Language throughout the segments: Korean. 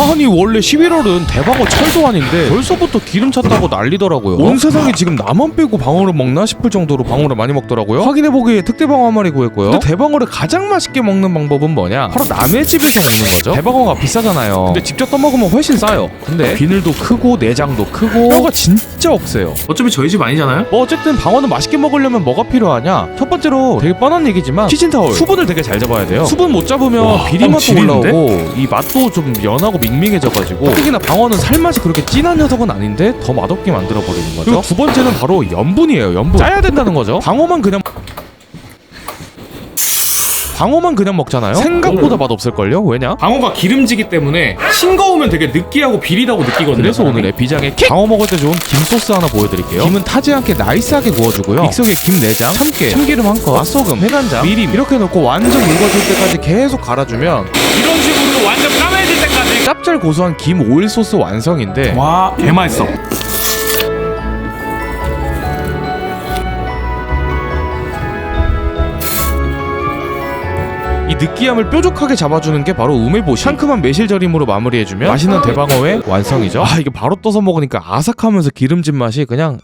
아니 원래 11월은 대방어 철도환인데 벌써부터 기름 찼다고 난리더라고요. 온 세상이 지금 나만 빼고 방어를 먹나 싶을 정도로 방어를 많이 먹더라고요. 확인해보기에 특대방어 한 마리 구했고요. 근데 대방어를 가장 맛있게 먹는 방법은 뭐냐? 바로 남의 집에서 먹는 거죠. 대방어가 비싸잖아요. 근데 직접 떠먹으면 훨씬 싸요. 근데 비늘도 크고 내장도 크고. 뼈가 진짜 억세요. 어차피 저희 집 아니잖아요? 뭐 어쨌든 방어는 맛있게 먹으려면 뭐가 필요하냐? 첫 번째로 되게 뻔한 얘기지만 키친타올 수분을 되게 잘 잡아야 돼요. 수분 못 잡으면 와, 비리 땀 맛도 지리는데? 올라오고 이 맛도 좀 연하고 밍밍해져가지고 특히나 방어는 살맛이 그렇게 진한 녀석은 아닌데 더 맛없게 만들어버리는 거죠. 그리고 두 번째는 바로 염분이에요 염분. 짜야 된다는 거죠. 방어만 그냥 방어만 그냥 먹잖아요? 생각보다 맛 없을걸요? 왜냐? 방어가 기름지기 때문에 싱거우면 되게 느끼하고 비리다고 느끼거든요. 그래서 오늘의 비장의 킥! 방어 먹을 때 좋은 김 소스 하나 보여드릴게요. 김은 타지 않게 나이스하게 구워주고요. 믹서기에 김 내장, 참깨, 참기름 한 컵, 맛소금, 해간장, 미림. 이렇게 넣고 완전 묽어질 때까지 계속 갈아주면 이런 짭짤 고소한 김 오일 소스 완성인데 와, 개 맛있어. 이 느끼함을 뾰족하게 잡아주는 게 바로 우메보시. 상큼한 매실절임으로 마무리해주면 맛있는 대방어의 완성이죠. 아 이게 바로 떠서 먹으니까 아삭하면서 기름진 맛이 그냥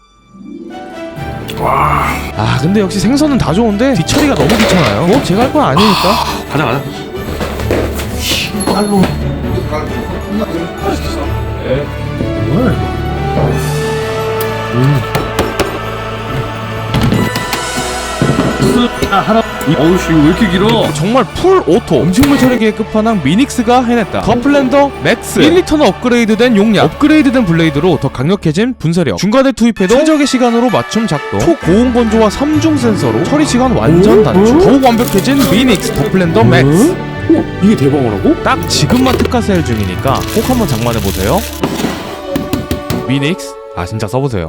아 근데 역시 생선은 다 좋은데 뒤처리가 너무 귀찮아요. 뭐 제가 할 건 아니니까. 가자, 가자. 어우씨, 왜 이렇게 길어? 정말 풀 오토. 음식물 처리기의 끝판왕 미닉스가 해냈다. 더플랜더 맥스. 1리터는 업그레이드된 용량. 업그레이드된 블레이드로 더 강력해진 분쇄력. 중간에 투입해도 최적의 시간으로 맞춤 작동. 초고온 건조와 3중 센서로 처리 시간 완전 단축. 더욱 완벽해진 미닉스 더플랜더 맥스 이게 대방어라고? 딱 지금만 특가 세일 중이니까 꼭 한번 장만해보세요 미닉스 아 진짜 써보세요